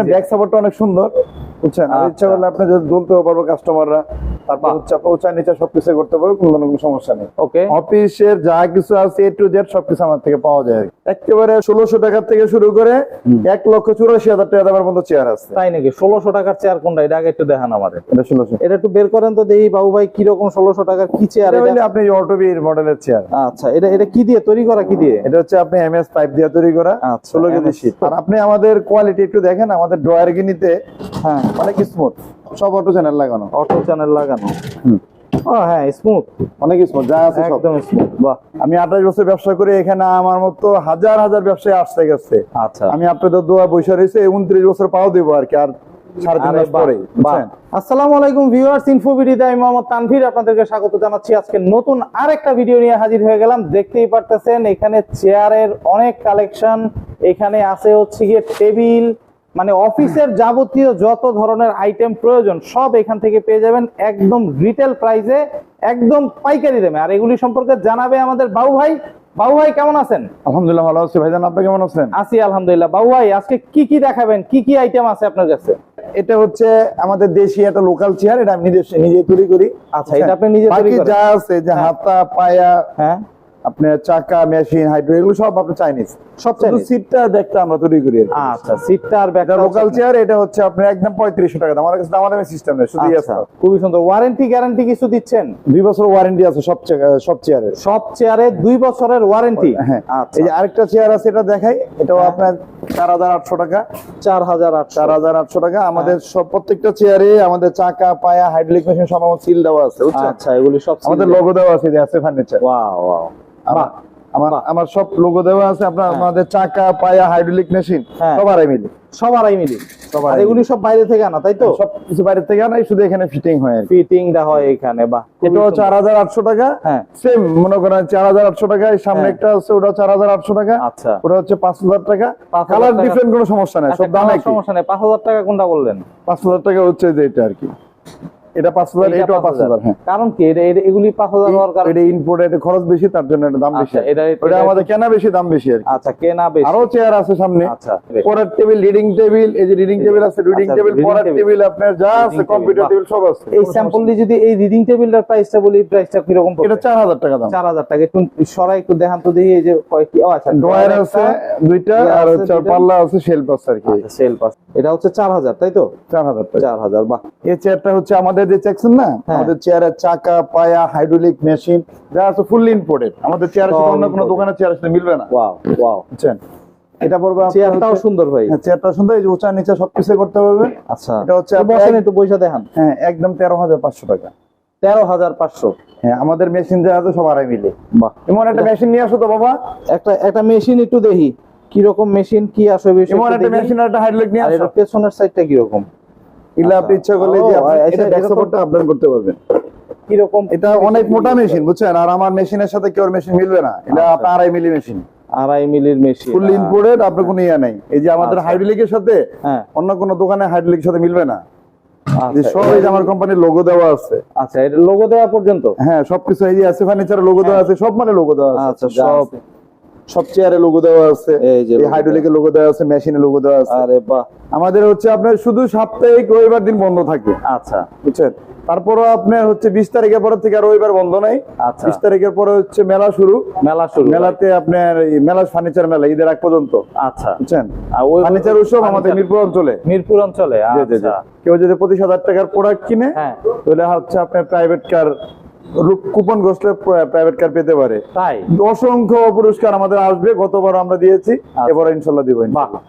আপনার ব্যাক সাপোর্টটা অনেক সুন্দর বুঝছেন? আর ইচ্ছা আচ্ছা। করলে আপনি যদি দুলতেও পারব কাস্টমাররা তারপর হচ্ছে আপনার নিচে সবকিছু করতে পারব কোনো কোনো সমস্যা নেই। ওকে অফিসের যা কিছু আছে এ টু জেড সবকিছু আমার থেকে পাওয়া যায়। একেবারে ষোলোশো টাকা থেকে শুরু করে এক লক্ষ চুরাশি হাজার টাকা দামের মতো চেয়ার আছে। তাই নাকি? ষোলোশো টাকার চেয়ার কোনটা? এটা আগে একটু দেখান আমাদের। এটা ষোলোশো। এটা একটু বের করেন তো দেখি বাবু ভাই কীরকম ষোলোশো টাকার কি চেয়ার আপনি অটোবির মডেলের চেয়ার আচ্ছা এটা এটা কি দিয়ে? তৈরি করা কি দিয়ে? এটা হচ্ছে আপনি এমএস পাইপ দিয়ে তৈরি করা আচ্ছা, ষোলো কেজি শীত আর আপনি আমাদের কোয়ালিটি একটু দেখেন আমাদের ড্রয়ার গিনিতে হ্যাঁ। অনেক স্মুথ সব অটো চ্যানেল লাগানো। অটো চ্যানেল লাগানো। হুম। ও হ্যাঁ স্মুথ অনেক স্মুথ যা আছে একদম স্মুথ বাহ। আমি আঠাশ বছর ব্যবসা করে এখানে আমার মতো হাজার হাজার ব্যবসায়ী আসতে গেছে। আচ্ছা। আমি আপনাদের দোয়া বৈশা রয়েছে উনত্রিশ বছর পাও দেবো আর কি আর। আসসালামু আলাইকুম ভিউয়ার্স আমি মোহাম্মদ তানভীর আপনাদেরকে স্বাগত জানাচ্ছি। আজকে নতুন আরেকটা ভিডিও নিয়ে হাজির হয়ে গেলাম। দেখতেই পারতেছেন এখানে চেয়ারের অনেক কালেকশন এখানে আছে হচ্ছে গিয়ে টেবিল মানে অফিসের যাবতীয় যত ধরনের আইটেম প্রয়োজন সব এখান থেকে পেয়ে যাবেন একদম রিটেল প্রাইসে একদম পাইকারি দামে। আর এগুলি সম্পর্কে জানাবে আমাদের বাবু ভাই। বাবু ভাই কেমন আছেন? আলহামদুলিল্লাহ ভালো আছি ভাইজান আপনি কেমন আছেন? আছি আলহামদুলিল্লাহ। বাবু ভাই আজকে কি কি দেখাবেন? কি কি আইটেম আছে আপনার কাছে? এটা হচ্ছে আমাদের দেশি একটা লোকাল চেয়ার এটা আমি নিজে নিজে তৈরি করি। আচ্ছা, এটা আপনি নিজে তৈরি বাকি যা আছে যে হ্যাঁ। হাতা পায়া হ্যাঁ। আপনার চাকা মেশিন হাইড্রো এগুলো সব আপনার চাইনিজ। সব সিটটা আমরা তৈরি করি আচ্ছা সিটটা আর লোকাল চেয়ার এটা হচ্ছে আপনার একদম পঁয়ত্রিশশো টাকা দাম। আমার কাছে দামাদামি সিস্টেম নেই শুধু আচ্ছা খুবই সুন্দর। ওয়ারেন্টি গ্যারান্টি কিছু দিচ্ছেন? দুই বছর ওয়ারেন্টি আছে সব চেয়ার- সব চেয়ারের সব চেয়ারে দুই বছরের ওয়ারেন্টি হ্যাঁ আচ্ছা। এই যে আরেকটা চেয়ার আছে এটা দেখাই। এটাও হ্যাঁ। আপনার চার হাজার আটশো টাকা। চার হাজার চার হাজার আটশো টাকা। আমাদের সব প্রত্যেকটা চেয়ারে আমাদের চাকা পায়া হাইড্রোলিক মেশিন সব আমার সিল দেওয়া আছে আচ্ছা এগুলি সব আমাদের লোগো দেওয়া আছে যে আছে ফার্নিচার ওয়াও আমার আমার সব লোগো দেওয়া আছে আপনার হ্যাঁ। আমাদের চাকা পায়া হাইড্রোলিক মেশিন হ্যাঁ। মিলে। সব আড়াই মিলি আড়াই এগুলি সব বাইরে থেকে আনা তাই তো? সব কিছু বাইরে থেকে শুধু এখানে ফিটিং হয়। ফিটিংটা হয় এখানে বাহ চার হাজার আটশো টাকা। হ্যাঁ। সেম মনে করেন চার হাজার আটশো টাকা সামনে হ্যাঁ। একটা আছে ওটা চার হাজার আটশো টাকা। আচ্ছা। ওটা হচ্ছে পাঁচ হাজার টাকা। 5,000 কালার টাকা। ডিফারেন্ট কোনো সমস্যা নাই আচ্ছা, সব দাম কোনো সমস্যা নেই। পাঁচ হাজার টাকা কোনটা বললেন? পাঁচ হাজার টাকা হচ্ছে যে এটা আর কি। এটা পাঁচ হাজার এইটা এটাও পাঁচ 5,000 হ্যাঁ। কারণ কি? এটা- এটা- এগুলি পাঁচ হাজার হওয়ার কারণ এটা ইম্পোর্ট খরচ বেশি তার জন্য এটা দাম বেশি। আচ্ছা, এটা- এটা- আমাদের কেনা বেশি দাম বেশি আর আচ্ছা কেনা বেশি। আরও চেয়ার আছে সামনে। আচ্ছা পড়ার টেবিল রিডিং টেবিল এই যে রিডিং টেবিল আছে রিডিং আচ্ছা, টেবিল পড়ার টেবিল আপনার যা আছে কম্পিউটার টেবিল সব আছে। এই স্যাম্পল দিয়ে যদি এই রিডিং টেবিলটার প্রাইসটা বলি প্রাইসটা কীরকম পড়বে? এটা চার হাজার টাকা দাম। চার হাজার টাকা। একটু সরাই একটু দেখান তো দেখি এই যে ও আচ্ছা ড্রয়ার আছে দুইটা ইয়ে আর হচ্ছে পাল্লা আছে শেলফ আছে আর কি। পাস এটা হচ্ছে চার হাজার তাই তো? টাকা বাহ। এই চেয়ারটা হচ্ছে আমাদের যে চেকছেন না হ্যাঁ। আমাদের চেয়ারের চাকা পায়া হাইড্রোলিক মেশিন যা আছে ফুললি ইম্পোর্টেড আমাদের চেয়ারের সাথে অন্য কোনো। দোকানের চেয়ারের সাথে মিলবে না। ওয়াও ওয়াও বুঝছেন? এটা পড়বে চেয়ারটাও সুন্দর ভাই। হ্যাঁ, চেয়ারটা সুন্দর এই যে উঁচা নিচে সবকিছু করতে পারবে। আচ্ছা। এটা হচ্ছে বসেন একটু পয়সা দেখান। হ্যাঁ একদম তেরো হাজার পাঁচশো টাকা। তেরো হাজার পাঁচশো। হ্যাঁ আমাদের মেশিন যা আছে সব আড়াই মিলে। বাহ। এমন একটা মেশিন নিয়ে আসো তো বাবা। একটা একটা মেশিন একটু দেখি। কীরকম মেশিন কি আসবে এমন একটা মেশিন আর একটা হাইড্রোলিক নিয়ে আর আসো। পেছনের সাইডটা কীরকম? এগুলো আপনি ইচ্ছা করলে যে এটা- এটা করতে পারবেন। কীরকম এটা অনেক মোটা মেশিন বুঝছেন? আর আমার মেশিনের সাথে কেউ মেশিন মিলবে না। এটা আচ্ছা। আপনার আড়াই মিলি মেশিন আড়াই মিলির মেশিন ফুল ইম্পোর্টেড আপনার কোনো ইয়া নাই। এই যে আমাদের আচ্ছা। হাইড্রোলিকের সাথে হ্যাঁ। অন্য কোনো দোকানে হাইড্রোলিকের সাথে মিলবে না। আচ্ছা সব এই আমার কোম্পানির লোগো দেওয়া আছে। আচ্ছা এটা লোগো দেওয়া পর্যন্ত? হ্যাঁ সবকিছু এই যে আছে ফার্নিচারের লোগো দেওয়া আছে সব মানে লোগো দেওয়া আছে। আচ্ছা সব আছে। সব চেয়ারে লোগো দেওয়া আছে এই যে হাইড্রোলিকের লোগো দেওয়া। আছে মেশিনের লোগো দেওয়া আছে। আরে বাহ। আমাদের হচ্ছে আপনার শুধু সাপ্তাহিক রবিবার দিন বন্ধ থাকে। আচ্ছা। বুঝছেন? তারপরও আপনার হচ্ছে বিশ তারিখের পর থেকে আর রবিবার বন্ধ নাই। আচ্ছা। বিশ তারিখের পরে হচ্ছে মেলা শুরু। মেলা শুরু। মেলাতে আপনার মেলা ফার্নিচার মেলা ঈদের আগ পর্যন্ত। আচ্ছা। বুঝছেন? আর ওই ফার্নিচার উৎসব আমাদের মিরপুর অঞ্চলে। মিরপুর অঞ্চলে। আচ্ছা। কেউ যদি পঁচিশ হাজার টাকার প্রোডাক্ট কিনে হ্যাঁ। তাহলে হচ্ছে আপনার প্রাইভেট কার কুপন ঘোষলে প্রাইভেট কার পেতে পারে। তাই? অসংখ্য পুরস্কার আমাদের আসবে গতবার আমরা দিয়েছি এবার ইনশাল্লাহ দিব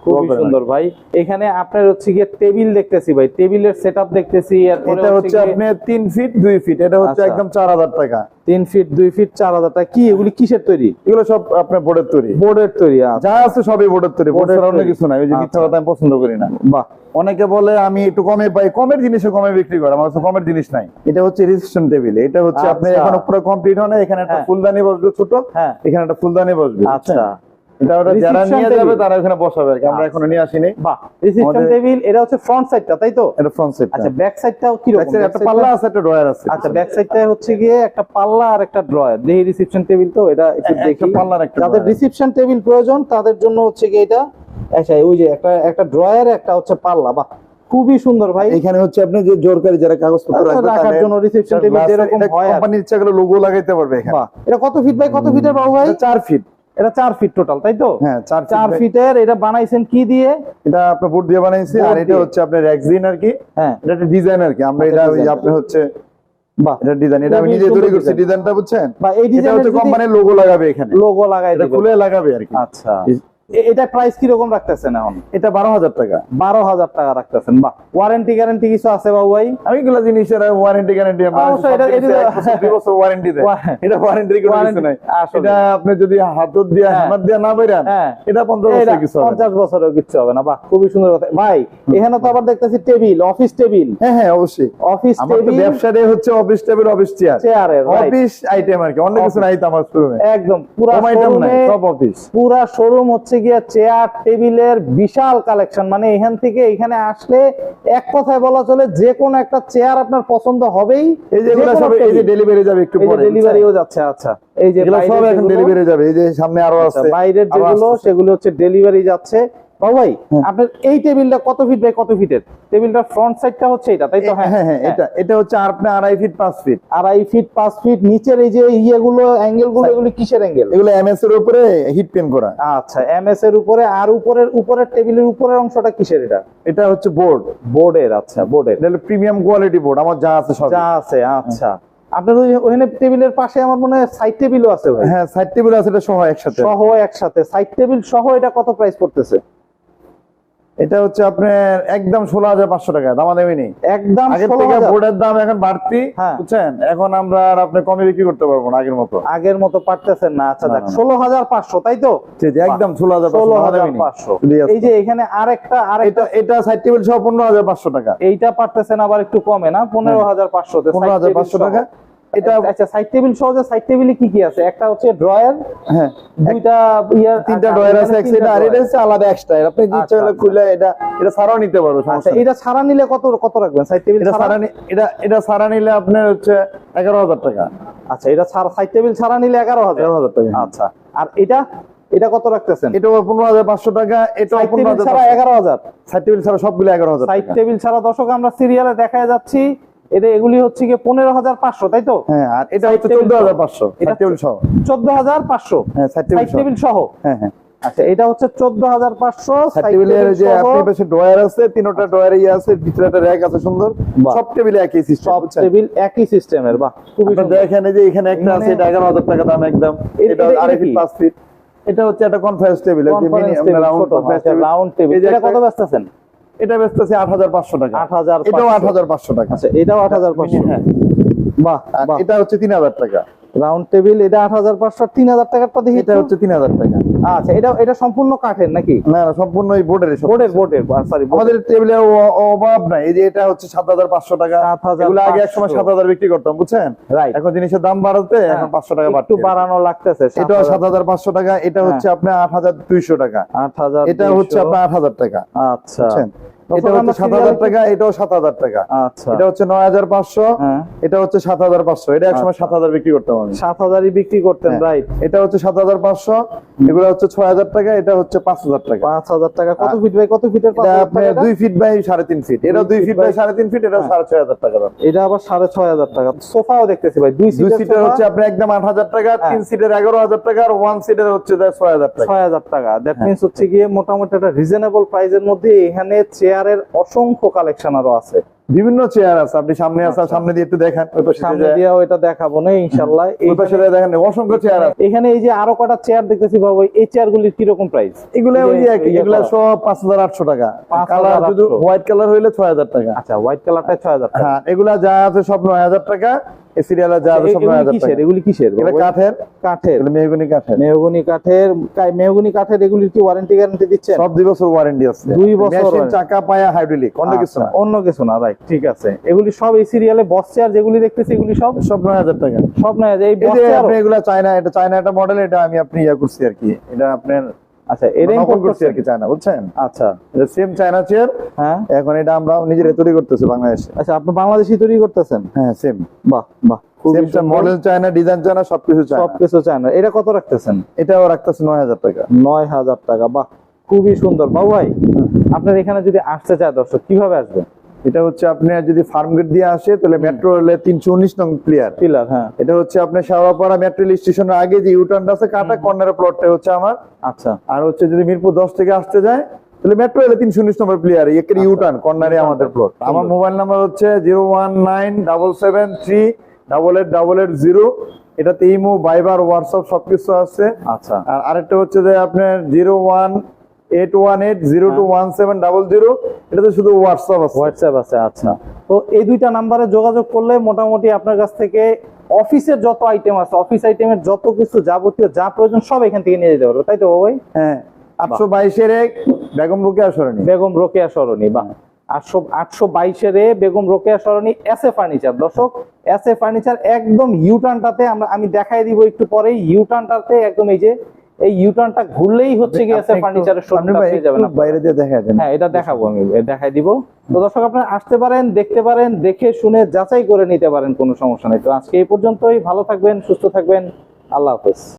করেন। সুন্দর ভাই। এখানে আপনার হচ্ছে গিয়ে টেবিল দেখতেছি ভাই টেবিলের সেট দেখতেছি এটা হচ্ছে আপনি আপনার তিন ফিট দুই ফিট এটা হচ্ছে আচ্ছা। একদম চার হাজার টাকা। তিন ফিট দুই ফিট চার হাজার। টাকা কি এগুলি কিসের তৈরি? এগুলো সব আপনার বোর্ডের তৈরি। বোর্ডের তৈরি আচ্ছা। যা আছে সবই বোর্ডের তৈরি। বোর্ডের অন্য কিছু নাই। ওই যে মিথ্যা আচ্ছা। কথা আমি পছন্দ করি না। বাহ। অনেকে বলে আমি একটু কমে পাই। কমের জিনিসে কমে বিক্রি করে। আমার কাছে কমের জিনিস নাই। এটা হচ্ছে রেজিস্ট্রেশন টেবিল এটা হচ্ছে আপনি এখন পুরো কমপ্লিট হয় না এখানে একটা হ্যাঁ। ফুলদানি বসবে ছোট। হ্যাঁ। এখানে একটা ফুলদানি বসবে আচ্ছা? এটা ওটা যারা নিয়ে যাবে তারা ওখানে বসাবে আমরা আচ্ছা। এখনও নিয়ে আসিনি। বাহ রিসেপশন টেবিল এটা হচ্ছে ফ্রন্ট সাইডটা তাই তো? এটা ফ্রন্ট সেট আচ্ছা ব্যাক সাইডটাও কি রকম? একটা পাল্লা আছে একটা ড্রয়ার আছে। আচ্ছা ব্যাক সাইডটা হচ্ছে গিয়ে একটা পাল্লা আর একটা ড্রয়ার দেখি রিসেপশন টেবিল তো এটা একটু দেখি। পাল্লা একটা যাদের drawer। টেবিল প্রয়োজন তাদের জন্য হচ্ছে গিয়ে এটা আচ্ছা ওই যে একটা একটা ড্রয়ার একটা হচ্ছে পাল্লা। বাহ খুবই সুন্দর ভাই। এখানে হচ্ছে আপনি যে জোরকারি যারা কাগজপত্র আচ্ছা, রাখবে রাখার জন্য রিসেপশন টেবিল যেরকম হয় কোম্পানির ইচ্ছা করে লোগো লাগাইতে পারবে এখানে। এটা কত ফিট বাই কত ফিটের বাবু ভাই? চার ফিট এটা চার ফিট টোটাল তাই তো? হ্যাঁ ফিটের এটা বানাইছেন কি দিয়ে? এটা আপনার বোর্ড দিয়ে বানাইছি আর এটা হচ্ছে আপনার রেক্সিন আর কি। হ্যাঁ। এটা একটা ডিজাইন আর কি আমরা আচ্ছা, এটা ওই আপনি হচ্ছে বাহ। এটা ডিজাইন এটা আমি নিজে তৈরি করছি design। ডিজাইনটা বুঝছেন? বা এই হচ্ছে কোম্পানির লোগো লাগাবে এখানে। লোগো লাগাই এটা খুলে লাগাবে আর কি। আচ্ছা। এটা প্রাইস কি রকম রাখতেছেন এখন? এটা বারো হাজার টাকা। বারো হাজার টাকা রাখতেছেন। বাহ ওয়ারেন্টি গ্যারান্টি কিছু আছে বাবু ভাই? আমি এগুলো জিনিসের ওয়ারেন্টি গ্যারান্টি বছর ওয়ারেন্টি দেয়। এটা ওয়ারেন্টি কিছু নাই। এটা আপনি যদি হাতত দিয়ে হ্যাঁ। দিয়ে না বেরান হ্যাঁ। এটা পঞ্চাশ বছর কিছু পঞ্চাশ বছরেও কিচ্ছু হবে না। বাহ খুবই সুন্দর কথা। ভাই এখানে তো আবার দেখতেছি টেবিল অফিস টেবিল। হ্যাঁ হ্যাঁ অবশ্যই। অফিস টেবিল ব্যবসাটাই হচ্ছে অফিস টেবিল অফিস চেয়ার চেয়ারের অফিস আইটেম আর কি। অন্য কিছু নাই তো আমার শোরুমে একদম পুরা আইটেম নাই শোরুমে সব অফিস পুরা শোরুম হচ্ছে গিয়া চেয়ার টেবিলের বিশাল কালেকশন মানে এখান থেকে এখানে আসলে এক কথায় বলা চলে যে কোনো একটা চেয়ার আপনার পছন্দ হবেই। এই যে এগুলো সব এই যে ডেলিভারি যাবে একটু পরে ডেলিভারিও যাচ্ছে আচ্ছা। এই যে সব এখন ডেলিভারি যাবে এই যে সামনে আরও আচ্ছা, আছে বাইরের যেগুলো সেগুলো হচ্ছে ডেলিভারি যাচ্ছে। বাবু ভাই আপনার এই টেবিলটা কত ফিট বাই কত ফিটের টেবিলটার ফ্রন্ট সাইডটা হচ্ছে এটা তাই তো? হ্যাঁ হ্যাঁ এটা এটা হচ্ছে আপনি আড়াই ফিট পাঁচ ফিট আড়াই ফিট পাঁচ ফিট নিচের এই যে ইয়েগুলো অ্যাঙ্গেলগুলো এগুলো কিসের অ্যাঙ্গেল এগুলো এমএস এর উপরে হিট পেন করা। আচ্ছা এমএস এর উপরে আর উপরের উপরের টেবিলের উপরের অংশটা কিসের এটা? এটা হচ্ছে বোর্ড বোর্ডের আচ্ছা বোর্ডের এটা প্রিমিয়াম কোয়ালিটি বোর্ড আমার যা আছে সব যা আছে আচ্ছা। আপনার ওখানে টেবিলের পাশে আমার মনে হয় সাইড টেবিলও আছে ভাই। হ্যাঁ সাইড টেবিল আছে এটা সহ একসাথে। সহ একসাথে সাইড টেবিল সহ এটা কত প্রাইস পড়তেছে? এটা হচ্ছে আপনার একদম ষোলো হাজার পাঁচশো টাকা দামা দেবে নেই একদম আগের থেকে বোর্ডের দাম এখন বাড়তি হ্যাঁ। বুঝছেন? এখন আমরা আর আপনি কমে বিক্রি করতে পারব না আগের মতো। আগের মতো পারতেছেন না আচ্ছা দেখ। ষোলো হাজার পাঁচশো তাই তো? একদম ষোলো হাজার ষোলো হাজার পাঁচশো। এই যে এখানে আরেকটা আরেকটা এটা এটা সাইড টেবিল সহ পনেরো হাজার পাঁচশো টাকা। এইটা পারতেছেন আবার একটু কমে না? পনেরো হাজার পাঁচশো পনেরো হাজার পাঁচশো টাকা। এটা আচ্ছা সাইড টেবিল সহ যে সাইড টেবিলে কি কি আছে? একটা হচ্ছে ড্রয়ার হ্যাঁ দুইটা ইয়ার তিনটা আচ্ছা, ড্রয়ার আছে এক সাইডে আর এটা হচ্ছে আলাদা এক্সট্রা আপনি ইচ্ছা আচ্ছা, আচ্ছা। খুলে এটা এটা ছাড়াও নিতে পারব আচ্ছা এটা ছাড়া নিলে কত কত রাখবেন? সাইড টেবিল এটা ছাড়া? এটা এটা ছাড়া নিলে আপনার হচ্ছে এগারো হাজার টাকা। আচ্ছা এটা ছাড়া সাইড টেবিল ছাড়া নিলে এগারো হাজার। এগারো হাজার টাকা। আচ্ছা আর এটা এটা কত রাখতেছেন? এটা পনেরো হাজার পাঁচশো টাকা এটা পনেরো হাজার এগারো হাজার। সাইড টেবিল ছাড়া সবগুলো এগারো হাজার সাইড টেবিল ছাড়া দর্শক আমরা সিরিয়ালে দেখা যাচ্ছি। এটা এগুলি হচ্ছে গিয়ে পনেরো হাজার পাঁচশো তাই তো? হ্যাঁ আর এটা হচ্ছে চোদ্দ হাজার পাঁচশো। এটা টেবিল সহ। চোদ্দ হাজার পাঁচশো। হ্যাঁ টেবিল টেবিল সহ। হ্যাঁ হ্যাঁ। আচ্ছা এটা হচ্ছে চোদ্দ হাজার পাঁচশো সাইড টেবিলের যে আপনি পাশে ড্রয়ার আছে তিনটা ড্রয়ার ইয়ে আছে ভিতরে একটা র‍্যাক আছে সুন্দর। সব টেবিলে একই সিস্টেম সব টেবিল একই সিস্টেমের বাহ খুবই দেখেন যে এখানে একটা আছে এটা টাকা দাম একদম। এটা আড়াই এটা ফিট কি? ফিট এটা হচ্ছে একটা কনফারেন্স টেবিল ছোট, আচ্ছা, এটা কত ব্যস্ত আছেন? এটা বেচতেছি আট হাজার পাঁচশো টাকা। 8,500 এটাও আট হাজার পাঁচশো টাকা। আচ্ছা এটাও আট হাজার পাঁচশো। হ্যাঁ বাহ। এটা হচ্ছে তিন হাজার টাকা। রাউন্ড টেবিল এটা আট হাজার পাঁচশো তিন হাজার টাকারটা দেখি এটা হচ্ছে তিন হাজার টাকা। আচ্ছা এটা এটা সম্পূর্ণ কাঠের নাকি? না না সম্পূর্ণ এই বোর্ডের বোর্ডের বোর্ডের সরি আমাদের টেবিলে অভাব নাই। এই যে এটা হচ্ছে সাত হাজার পাঁচশো টাকা। 7,500 এগুলো আগে এক সময় সাত হাজার বিক্রি করতাম বুঝছেন? রাইট এখন জিনিসের দাম বাড়াতে এখন পাঁচশো টাকা একটু বাড়ানো লাগতেছে এটাও সাত হাজার। পাঁচশো টাকা এটা হচ্ছে আপনার আট হাজার দুইশো টাকা। আট হাজার এটা হচ্ছে আপনার আট হাজার টাকা। আচ্ছা। এটা হচ্ছে সাত হাজার টাকা এটাও সাত হাজার টাকা। আচ্ছা। এটা হচ্ছে নয় হাজার পাঁচশো হ্যাঁ। এটা হচ্ছে সাত হাজার পাঁচশো। এটা একসময় আচ্ছা। সাত হাজার বিক্রি করতাম আমি। সাত হাজারই বিক্রি করতেন হ্যাঁ। রাইট এটা হচ্ছে সাত হাজার পাঁচশো এগুলো হচ্ছে ছয় হাজার টাকা এটা হচ্ছে পাঁচ হাজার টাকা। পাঁচ হাজার টাকা। কত ফিট বাই কত ফিটের দুই ফিট বাই সাড়ে তিন ফিট এটা দুই ফিট বাই সাড়ে তিন ফিট এটা সাড়ে ছয় হাজার টাকা দাম। এটা আবার সাড়ে ছয় হাজার টাকা। সোফাও দেখতেছি ভাই দুই সিটের হচ্ছে আপনার একদম আট হাজার টাকা হ্যাঁ। তিন সিটের এগারো হাজার টাকা আর ওয়ান সিটের হচ্ছে ছয় হাজার টাকা। ছয় হাজার টাকা। দ্যাট হ্যাঁ। মিনস হচ্ছে গিয়ে মোটামুটি একটা রিজনেবল প্রাইসের মধ্যে এখানে চেয়ারের অসংখ্য কালেকশন আরও আছে। বিভিন্ন চেয়ার আছে আপনি সামনে আসা সামনে দিয়ে একটু দেখেন ওই পাশে সামনে দিয়ে- এটা দেখাবো না ইনশাল্লাহ ওই পাশে দেখেন অসংখ্য চেয়ার আছে। এখানে এই যে আরও কটা চেয়ার দেখতেছি বাবু এই চেয়ার গুলির কীরকম প্রাইস এগুলা ওই ইয়ে এগুলো। সব পাঁচ হাজার আটশো টাকা। 5,800 কালার যদি হোয়াইট কালার হইলে ছয় হাজার টাকা। আচ্ছা হোয়াইট কালারটা ছয় হাজার টাকা। হ্যাঁ এগুলা যা আছে সব নয় হাজার টাকা। এই সিরিয়ালে যা আছে সব নয় এগুলি হাজার কিসের? এগুলি কিসের? এটা কাঠের? কাঠের। এগুলো মেহগুনি কাঠের। মেহগুনি কাঠের। কা- কাঠের এগুলির কি ওয়ারেন্টি গ্যারান্টি দিচ্ছেন? সব দুই বছর ওয়ারেন্টি আছে। দুই বছর মেশিন চাকা পায়া হাইড্রোলিক অন্য কিছু আচ্ছা, না। অন্য কিছু না রাইট ঠিক আছে। এগুলি সব এই সিরিয়ালে বস চেয়ার যেগুলি দেখতেছি এগুলি সব? টাকা। সব এই এই বস চেয়ার আপনি এগুলা চায়না এটা চায়না একটা মডেল এটা আমি আপনি ইয়া করছি আর কি। এটা আপনার আচ্ছা এটা ইম্পোর্ট করছি আর কি চায়না বুঝছেন? আচ্ছা। এটা সেম চায়না চেয়ার হ্যাঁ। এখন এটা আমরা নিজেরা তৈরি করতেছি বাংলাদেশে। আচ্ছা আপনি বাংলাদেশি তৈরি করতেছেন? হ্যাঁ সেম বাহ বাহ খুবই সুন্দর। মডেল চায়না ডিজাইন চায়না সবকিছু চায়না সবকিছু চায়না এটা কত রাখতেছেন? এটাও রাখতেছে নয় হাজার টাকা। নয় হাজার টাকা। বাহ খুবই সুন্দর। বাবু ভাই আপনার এখানে যদি আসতে চায় দর্শক কীভাবে আসবে এটা হচ্ছে আপনি যদি ফার্ম গেট দিয়ে আসে তাহলে মেট্রো রেলে তিনশো উনিশ নং প্লেয়ার পিলার হ্যাঁ। এটা হচ্ছে আপনার শাওয়াপাড়া মেট্রো রেল স্টেশনের আগে যে ইউটার্নটা আছে কাটা কর্নারের প্লটটা হচ্ছে আমার। আচ্ছা। আর হচ্ছে যদি মিরপুর দশ থেকে আসতে যায় তাহলে মেট্রো রেলে তিনশো উনিশ নম্বর প্লেয়ার একের ইউটার্ন কর্নারে আমাদের প্লট আমার মোবাইল নাম্বার হচ্ছে zero one nine double seven three double eight double eight zero এটাতে ইমো বাইবার হোয়াটসঅ্যাপ সবকিছু আছে। আচ্ছা। আর আরেকটা হচ্ছে যে আপনার zero one eight one eight zero two one seven double zero এটাতে শুধু হোয়াটসঅ্যাপ আছে। হোয়াটসঅ্যাপ আছে আচ্ছা। তো এই দুইটা নাম্বারে যোগাযোগ করলে মোটামুটি আপনার কাছ থেকে অফিসের যত আইটেম আছে অফিস আইটেমের যত কিছু যাবতীয় যা প্রয়োজন সব এখান থেকে নিয়ে যেতে পারব তাই তো ভাই? হ্যাঁ আটশো বাইশের এক বেগম রুকে আসরেনি বেগম রোকেয়া সরণি বা আটশো আটশো বাইশের এ Begum Rokeya Sarani S A furniture দর্শক এস এ ফার্নিচার একদম ইউটার্নটাতে আমরা আমি দেখাই দিব একটু পরেই ইউটার্নটাতে একদম এই যে এই ইউটার্নটা ঘুরলেই হচ্ছে কি আছে ফার্নিচারের শোরুমটা পেয়ে যাবেন। বাইরে দিয়ে দেখা যায় হ্যাঁ এটা দেখাবো আমি দেখাই দিব। তো দর্শক আপনারা আসতে পারেন দেখতে পারেন দেখে শুনে যাচাই করে নিতে পারেন কোনো সমস্যা নেই। তো আজকে এই পর্যন্তই ভালো থাকবেন সুস্থ থাকবেন আল্লাহ হাফেজ।